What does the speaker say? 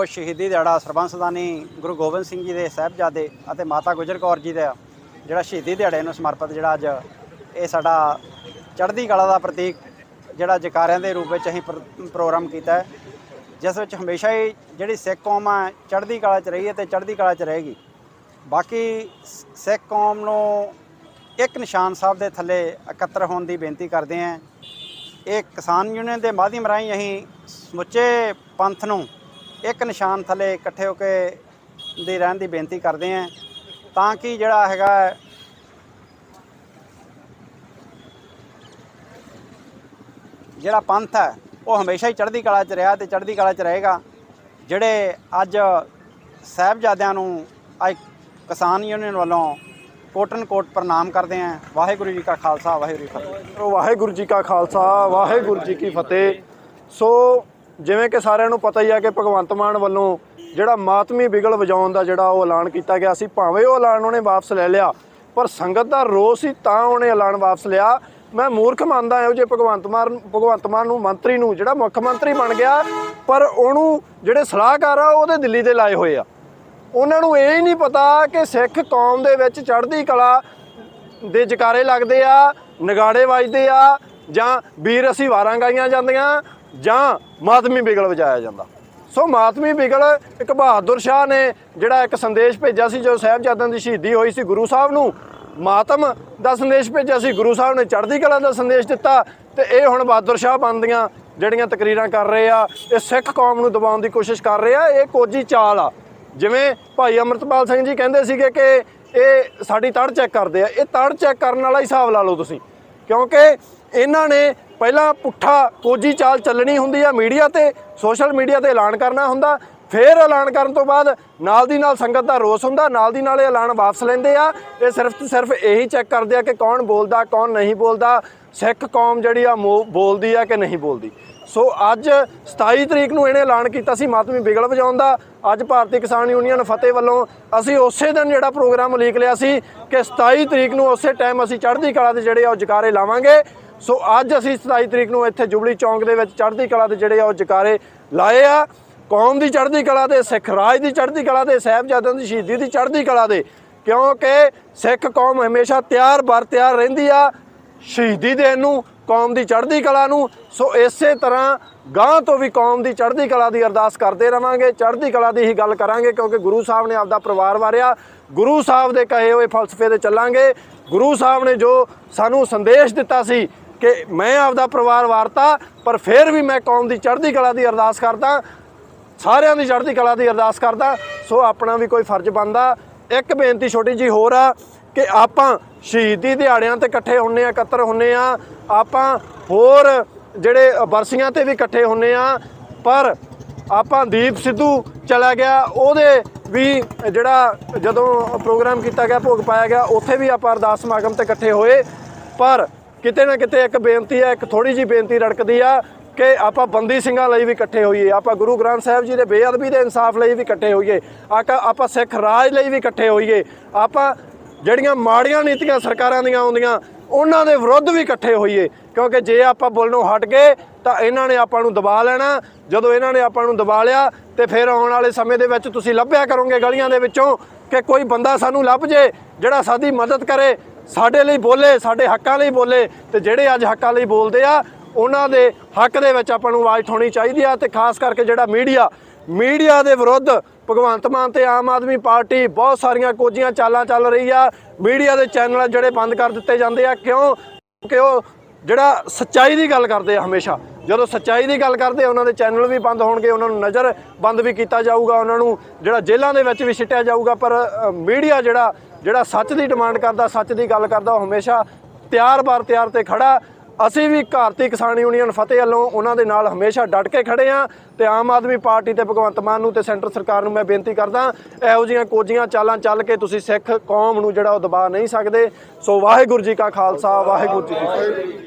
ਵਿਖੇ ਜੋ ਸ਼ਹੀਦੀ ਦਿਹਾੜਾ ਸਰਬੰਸਦਾਨੀ ਗੁਰੂ ਗੋਬਿੰਦ ਸਿੰਘ ਜੀ ਦੇ ਸਾਹਿਬਜ਼ਾਦੇ ਅਤੇ ਮਾਤਾ ਗੁਜਰ ਕੌਰ ਜੀ ਦਾ ਜਿਹੜਾ ਸ਼ਹੀਦੀ ਦਿਹਾੜੇ ਨੂੰ ਸਮਰਪਿਤ ਜਿਹੜਾ ਅੱਜ ਇਹ ਸਾਡਾ ਚੜ੍ਹਦੀ ਕਲਾ ਦਾ ਪ੍ਰਤੀਕ ਜਿਹੜਾ ਜਕਾਰਿਆਂ ਦੇ ਰੂਪ ਵਿੱਚ ਅਸੀਂ ਪ੍ਰ- ਪ੍ਰੋਗਰਾਮ ਕੀਤਾ ਹੈ, ਜਿਸ ਵਿੱਚ ਹਮੇਸ਼ਾ ਹੀ ਜਿਹੜੀ ਸਿੱਖ ਕੌਮ ਆ ਚੜ੍ਹਦੀ ਕਲਾ 'ਚ ਰਹੀ ਹੈ ਤੇ ਚੜ੍ਹਦੀ ਕਲਾ 'ਚ ਰਹੇਗੀ। ਬਾਕੀ ਸਿੱਖ ਕੌਮ ਨੂੰ ਇੱਕ ਨਿਸ਼ਾਨ ਸਾਹਿਬ ਦੇ ਥੱਲੇ ਇਕੱਤਰ ਹੋਣ ਦੀ ਬੇਨਤੀ ਕਰਦੇ ਹਾਂ। ਇਹ ਕਿਸਾਨ ਯੂਨੀਅਨ ਦੇ ਮਾਧਿਅਮ ਰਾਹੀਂ ਅਸੀਂ ਸਮੁੱਚੇ ਪੰਥ ਨੂੰ ਇੱਕ ਨਿਸ਼ਾਨ ਥੱਲੇ ਇਕੱਠੇ ਹੋ ਕੇ ਦੇ ਰਹਿਣ ਦੀ ਬੇਨਤੀ ਕਰਦੇ ਹਾਂ ਤਾਂ ਕਿ ਜਿਹੜਾ ਹੈਗਾ ਜਿਹੜਾ ਪੰਥ ਹੈ, ਉਹ ਹਮੇਸ਼ਾ ਹੀ ਚੜ੍ਹਦੀ ਕਲਾ 'ਚ ਰਿਹਾ ਤੇ ਚੜ੍ਹਦੀ ਕਲਾ 'ਚ ਰਹੇਗਾ। ਜਿਹੜੇ ਅੱਜ ਸਾਹਿਬਜ਼ਾਦਿਆਂ ਨੂੰ ਅੱਜ ਕਿਸਾਨ ਯੂਨੀਅਨ ਵੱਲੋਂ ਕੋਟਨ ਕੋਟ ਪ੍ਰਣਾਮ ਕਰਦੇ ਹਾਂ, ਵਾਹਿਗੁਰੂ ਜੀ ਕਾ ਖਾਲਸਾ, ਵਾਹਿਗੁਰੂ ਜੀ ਕੀ ਫਤਿਹ। ਵਾਹਿਗੁਰੂ ਜੀ ਕਾ ਖਾਲਸਾ, ਵਾਹਿਗੁਰੂ ਜੀ ਕੀ ਫਤਿਹ। ਸੋ ਜਿਵੇਂ ਕਿ ਸਾਰਿਆਂ ਨੂੰ ਪਤਾ ਹੀ ਆ ਕਿ ਭਗਵੰਤ ਮਾਨ ਵੱਲੋਂ ਜਿਹੜਾ ਮਾਤਮੀ ਬਿਗਲ ਵਜਾਉਣ ਦਾ ਜਿਹੜਾ ਉਹ ਐਲਾਨ ਕੀਤਾ ਗਿਆ ਸੀ, ਭਾਵੇਂ ਉਹ ਐਲਾਨ ਉਹਨੇ ਵਾਪਸ ਲੈ ਲਿਆ, ਪਰ ਸੰਗਤ ਦਾ ਰੋਸ ਸੀ ਤਾਂ ਉਹਨੇ ਐਲਾਨ ਵਾਪਸ ਲਿਆ। ਮੈਂ ਮੂਰਖ ਮੰਨਦਾ ਇਹੋ ਜੇ ਭਗਵੰਤ ਮਾਨ ਭਗਵੰਤ ਮਾਨ ਨੂੰ, ਮੰਤਰੀ ਨੂੰ, ਜਿਹੜਾ ਮੁੱਖ ਮੰਤਰੀ ਬਣ ਗਿਆ, ਪਰ ਉਹਨੂੰ ਜਿਹੜੇ ਸਲਾਹਕਾਰ ਆ ਉਹਦੇ ਦਿੱਲੀ ਦੇ ਲਾਏ ਹੋਏ ਆ। ਉਹਨਾਂ ਨੂੰ ਇਹ ਹੀ ਨਹੀਂ ਪਤਾ ਕਿ ਸਿੱਖ ਕੌਮ ਦੇ ਵਿੱਚ ਚੜ੍ਹਦੀ ਕਲਾ ਦੇ ਜਕਾਰੇ ਲੱਗਦੇ ਆ, ਨਗਾੜੇ ਵੱਜਦੇ ਆ, ਜਾਂ ਵੀਰ ਅਸੀਂ ਵਾਰਾਂ ਗਾਈਆਂ ਜਾਂਦੀਆਂ ਜਾਂ ਮਾਤਮੀ ਬਿਗਲ ਵਜਾਇਆ ਜਾਂਦਾ। ਸੋ ਮਾਤਮੀ ਬਿਗਲ ਇੱਕ ਬਹਾਦਰ ਸ਼ਾਹ ਨੇ ਜਿਹੜਾ ਇੱਕ ਸੰਦੇਸ਼ ਭੇਜਿਆ ਸੀ ਜੋ ਸਾਹਿਬਜ਼ਾਦਿਆਂ ਦੀ ਸ਼ਹੀਦੀ ਹੋਈ ਸੀ ਗੁਰੂ ਸਾਹਿਬ ਨੂੰ, ਮਾਤਮ ਦਾ ਸੰਦੇਸ਼ ਭੇਜਿਆ ਸੀ, ਗੁਰੂ ਸਾਹਿਬ ਨੇ ਚੜ੍ਹਦੀ ਕਲਾ ਦਾ ਸੰਦੇਸ਼ ਦਿੱਤਾ ਤੇ ਇਹ ਹੁਣ ਬਹਾਦਰ ਸ਼ਾਹ ਬਣਦੀਆਂ ਜਿਹੜੀਆਂ ਤਕਰੀਰਾਂ ਕਰ ਰਹੇ ਆ, ਇਹ ਸਿੱਖ ਕੌਮ ਨੂੰ ਦਬਾਉਣ ਦੀ ਕੋਸ਼ਿਸ਼ ਕਰ ਰਹੇ ਆ, ਇਹ ਕੋਜੀ ਚਾਲ ਆ। ਜਿਵੇਂ ਭਾਈ ਅਮਰਤਪਾਲ ਸਿੰਘ ਜੀ ਕਹਿੰਦੇ ਸੀਗੇ ਕਿ ਇਹ ਸਾਡੀ ਤੜ ਚੈੱਕ ਕਰਦੇ ਆ, ਇਹ ਤੜ ਚੈੱਕ ਕਰਨ ਵਾਲਾ ਹੀ ਹਿਸਾਬ ਲਾ ਲਓ ਤੁਸੀਂ, ਕਿਉਂਕਿ ਇਹਨਾਂ ਨੇ ਪਹਿਲਾਂ ਪੁੱਠਾ ਕੋਜੀ ਚਾਲ ਚੱਲਣੀ ਹੁੰਦੀ ਆ ਮੀਡੀਆ ਤੇ, ਸੋਸ਼ਲ ਮੀਡੀਆ ਤੇ ਐਲਾਨ ਕਰਨਾ ਹੁੰਦਾ, ਫਿਰ ਐਲਾਨ ਕਰਨ ਤੋਂ ਬਾਅਦ ਨਾਲ ਦੀ ਨਾਲ ਸੰਗਤ ਦਾ ਰੋਸ ਹੁੰਦਾ, ਨਾਲ ਦੀ ਨਾਲ ਇਹ ਐਲਾਨ ਵਾਪਸ ਲੈਂਦੇ ਆ। ਇਹ ਸਿਰਫ ਤੇ ਸਿਰਫ ਇਹੀ ਚੈੱਕ ਕਰਦੇ ਆ ਕਿ ਕੌਣ ਬੋਲਦਾ, ਕੌਣ ਨਹੀਂ ਬੋਲਦਾ, ਸਿੱਖ ਕੌਮ ਜਿਹੜੀ ਆ ਮੋ- ਬੋਲਦੀ ਆ ਕਿ ਨਹੀਂ ਬੋਲਦੀ। ਸੋ ਅੱਜ 27 ਤਰੀਕ ਨੂੰ ਇਹਨੇ ਐਲਾਨ ਕੀਤਾ ਸੀ ਮਾਤਮੀ ਬਿਗਲ ਵਜਾਉਣ ਦਾ। ਅੱਜ ਭਾਰਤੀ ਕਿਸਾਨ ਯੂਨੀਅਨ ਫਤਿਹ ਵੱਲੋਂ ਅਸੀਂ ਉਸੇ ਦਿਨ ਜਿਹੜਾ ਪ੍ਰੋਗਰਾਮ ਉਲੀਕ ਲਿਆ ਸੀ ਕਿ 27 ਤਰੀਕ ਨੂੰ ਉਸੇ ਟਾਈਮ ਅਸੀਂ ਚੜ੍ਹਦੀ ਕਲਾ ਦੇ ਜਿਹੜੇ ਆ ਉਹ ਜਕਾਰੇ ਲਾਵਾਂਗੇ। ਸੋ ਅੱਜ ਅਸੀਂ 27 ਤਰੀਕ ਨੂੰ ਇੱਥੇ ਜੁਬਲੀ ਚੌਂਕ ਦੇ ਵਿੱਚ ਚੜ੍ਹਦੀ ਕਲਾ ਦੇ ਜਿਹੜੇ ਆ ਉਹ ਜਕਾਰੇ ਲਾਏ ਆ। ਕੌਮ ਦੀ ਚੜ੍ਹਦੀ ਕਲਾ ਦੇ, ਸਿੱਖ ਰਾਜ ਦੀ ਚੜ੍ਹਦੀ ਕਲਾ ਦੇ, ਸਾਹਿਬਜ਼ਾਦਿਆਂ ਦੀ ਸ਼ਹੀਦੀ ਦੀ ਚੜ੍ਹਦੀ ਕਲਾ ਦੇ। ਕਿਉਂਕਿ ਸਿੱਖ ਕੌਮ ਹਮੇਸ਼ਾ ਤਿਆਰ ਬਰ ਤਿਆਰ ਰਹਿੰਦੀ ਆ, ਸ਼ਹੀਦੀ ਦੇਣ ਨੂੰ, ਕੌਮ ਦੀ ਚੜ੍ਹਦੀ ਕਲਾ ਨੂੰ। ਸੋ ਇਸੇ ਤਰ੍ਹਾਂ ਗਾਂ ਤੋਂ ਵੀ ਕੌਮ ਦੀ ਚੜ੍ਹਦੀ ਕਲਾ ਦੀ ਅਰਦਾਸ ਕਰਦੇ ਰਵਾਂਗੇ, ਚੜ੍ਹਦੀ ਕਲਾ ਦੀ ਹੀ ਗੱਲ ਕਰਾਂਗੇ, ਕਿਉਂਕਿ ਗੁਰੂ ਸਾਹਿਬ ਨੇ ਆਪਦਾ ਪਰਿਵਾਰ ਵਾਰਿਆ। ਗੁਰੂ ਸਾਹਿਬ ਦੇ ਕਹੇ ਹੋਏ ਫਲਸਫੇ ਤੇ ਚੱਲਾਂਗੇ। ਗੁਰੂ ਸਾਹਿਬ ਨੇ ਜੋ ਸਾਨੂੰ ਸੰਦੇਸ਼ ਦਿੱਤਾ ਸੀ ਕਿ ਮੈਂ ਆਪਦਾ ਪਰਿਵਾਰ ਵਾਰਤਾ, ਪਰ ਫਿਰ ਵੀ ਮੈਂ ਕੌਮ ਦੀ ਚੜ੍ਹਦੀ ਕਲਾ ਦੀ ਅਰਦਾਸ ਕਰਦਾ, ਸਾਰਿਆਂ ਦੀ ਚੜ੍ਹਦੀ ਕਲਾ ਦੀ ਅਰਦਾਸ ਕਰਦਾ। ਸੋ ਆਪਣਾ ਵੀ ਕੋਈ ਫਰਜ਼ ਬਣਦਾ। ਇੱਕ ਬੇਨਤੀ ਛੋਟੀ ਜੀ ਹੋਰ ਆ ਕਿ ਆਪਾਂ ਸ਼ਹੀਦੀ ਦਿਹਾੜਿਆਂ ਤੇ ਇਕੱਠੇ ਹੁੰਨੇ ਆ, ਇਕੱਤਰ ਹੁੰਨੇ ਆ। ਆਪਾਂ ਹੋਰ ਜਿਹੜੇ ਬਰਸੀਆਂ ਤੇ ਵੀ ਇਕੱਠੇ ਹੁੰਨੇ ਆ, ਪਰ ਆਪਾਂ ਦੀਪ ਸਿੱਧੂ ਚਲਾ ਗਿਆ, ਉਹਦੇ ਵੀ ਜਿਹੜਾ ਜਦੋਂ ਪ੍ਰੋਗਰਾਮ ਕੀਤਾ ਗਿਆ, ਭੋਗ ਪਾਇਆ ਗਿਆ, ਉੱਥੇ ਵੀ ਆਪਾਂ ਅਰਦਾਸ ਸਮਾਗਮ ਤੇ ਇਕੱਠੇ ਹੋਏ। ਪਰ ਕਿਤੇ ਨਾ ਕਿਤੇ ਇੱਕ ਬੇਨਤੀ ਹੈ, ਇੱਕ ਥੋੜੀ ਜੀ ਬੇਨਤੀ ਰੜਕਦੀ ਆ ਕਿ ਆਪਾਂ ਬੰਦੀ ਸਿੰਘਾਂ ਲਈ ਵੀ ਇਕੱਠੇ ਹੋਈਏ, ਆਪਾਂ ਗੁਰੂ ਗ੍ਰੰਥ ਸਾਹਿਬ ਜੀ ਦੇ ਬੇਅਦਬੀ ਦੇ ਇਨਸਾਫ ਲਈ ਵੀ ਇਕੱਠੇ ਹੋਈਏ, ਆਕਾ ਆਪਾਂ ਸਿੱਖ ਰਾਜ ਲਈ ਵੀ ਇਕੱਠੇ ਹੋਈਏ, ਆਪਾਂ ਜਿਹੜੀਆਂ ਮਾੜੀਆਂ ਨੀਤੀਆਂ ਸਰਕਾਰਾਂ ਦੀਆਂ ਆਉਂਦੀਆਂ, ਉਹਨਾਂ ਦੇ ਵਿਰੁੱਧ ਵੀ ਇਕੱਠੇ ਹੋਈਏ, ਕਿਉਂਕਿ ਜੇ ਆਪਾਂ ਬੋਲਣੋਂ ਹਟ ਗਏ, ਤਾਂ ਇਹਨਾਂ ਨੇ ਆਪਾਂ ਨੂੰ ਦਬਾ ਲੈਣਾ, ਜਦੋਂ ਇਹਨਾਂ ਨੇ ਆਪਾਂ ਨੂੰ ਦਬਾ ਲਿਆ, ਤੇ ਫਿਰ ਆਉਣ ਵਾਲੇ ਸਮੇਂ ਦੇ ਵਿੱਚ ਤੁਸੀਂ ਲੱਭਿਆ ਕਰੋਗੇ ਗਲੀਆਂ ਦੇ ਵਿੱਚੋਂ ਕਿ ਕੋਈ ਬੰਦਾ ਸਾਨੂੰ ਲੱਭ ਜੇ, ਜਿਹੜਾ ਸਾਡੀ ਮਦਦ ਕਰੇ ਸਾਡੇ ਲਈ ਬੋਲੇ ਸਾਡੇ ਹੱਕਾਂ ਲਈ ਬੋਲੇ ਤੇ ਜਿਹੜੇ ਅੱਜ ਹੱਕਾਂ ਲਈ ਬੋਲਦੇ ਆ ਉਹਨਾਂ ਦੇ ਹੱਕ ਦੇ ਵਿੱਚ ਆਪਾਂ ਨੂੰ ਆਵਾਜ਼ ਉਠਾਉਣੀ ਚਾਹੀਦੀ ਆ ਤੇ ਖਾਸ ਕਰਕੇ ਜਿਹੜਾ ਮੀਡੀਆ ਮੀਡੀਆ ਦੇ ਵਿਰੁੱਧ ਭਗਵੰਤ ਮਾਨ ਤੇ ਆਮ ਆਦਮੀ ਪਾਰਟੀ ਬਹੁਤ ਸਾਰੀਆਂ ਕੋਝੀਆਂ ਚਾਲਾਂ ਚੱਲ ਰਹੀ ਆ ਮੀਡੀਆ ਦੇ ਚੈਨਲ ਜਿਹੜੇ ਬੰਦ ਕਰ ਦਿੱਤੇ ਜਾਂਦੇ ਆ ਕਿਉਂ? ਕਿ ਉਹ ਜਿਹੜਾ ਸੱਚਾਈ ਦੀ ਗੱਲ ਕਰਦੇ ਆ ਹਮੇਸ਼ਾ ਜਦੋਂ ਸੱਚਾਈ ਦੀ ਗੱਲ ਕਰਦੇ ਆ, ਉਹਨਾਂ ਦੇ ਚੈਨਲ ਵੀ ਬੰਦ ਹੋਣਗੇ ਉਹਨਾਂ ਨੂੰ ਨਜ਼ਰ ਬੰਦ ਵੀ ਕੀਤਾ ਜਾਊਗਾ ਉਹਨਾਂ ਨੂੰ ਜਿਹੜਾ ਜੇਲ੍ਹਾਂ ਦੇ ਵਿੱਚ ਵੀ ਸਿੱਟਿਆ ਜਾਊਗਾ ਪਰ ਮੀਡੀਆ ਜਿਹੜਾ ਜਿਹੜਾ ਸੱਚ ਦੀ ਡਿਮਾਂਡ ਕਰਦਾ, ਸੱਚ ਦੀ ਗੱਲ ਕਰਦਾ, ਉਹ ਹਮੇਸ਼ਾ ਤਿਆਰ ਬਾਰ ਤਿਆਰ ਤੇ ਖੜਾ। ਅਸੀਂ ਵੀ ਭਾਰਤੀ ਕਿਸਾਨ ਯੂਨੀਅਨ ਫਤਿਹ ਵੱਲੋਂ ਉਹਨਾਂ ਦੇ ਨਾਲ ਹਮੇਸ਼ਾ ਡਟ ਕੇ ਖੜੇ ਆ ਤੇ ਆਮ ਆਦਮੀ ਪਾਰਟੀ ਤੇ ਭਗਵੰਤ ਮਾਨ ਨੂੰ ਤੇ ਸੈਂਟਰ ਸਰਕਾਰ ਨੂੰ ਮੈਂ ਬੇਨਤੀ ਕਰਦਾ, ਇਹੋ ਜੀਆਂ ਕੋਝੀਆਂ ਚਾਲਾਂ ਚੱਲ ਕੇ ਤੁਸੀਂ ਸਿੱਖ ਕੌਮ ਨੂੰ ਜਿਹੜਾ ਉਹ ਦਬਾ ਨਹੀਂ ਸਕਦੇ। ਸੋ ਵਾਹਿਗੁਰੂ ਜੀ ਕਾ ਖਾਲਸਾ, ਵਾਹਿਗੁਰੂ ਜੀ ਕੀ ਫਤਿਹ।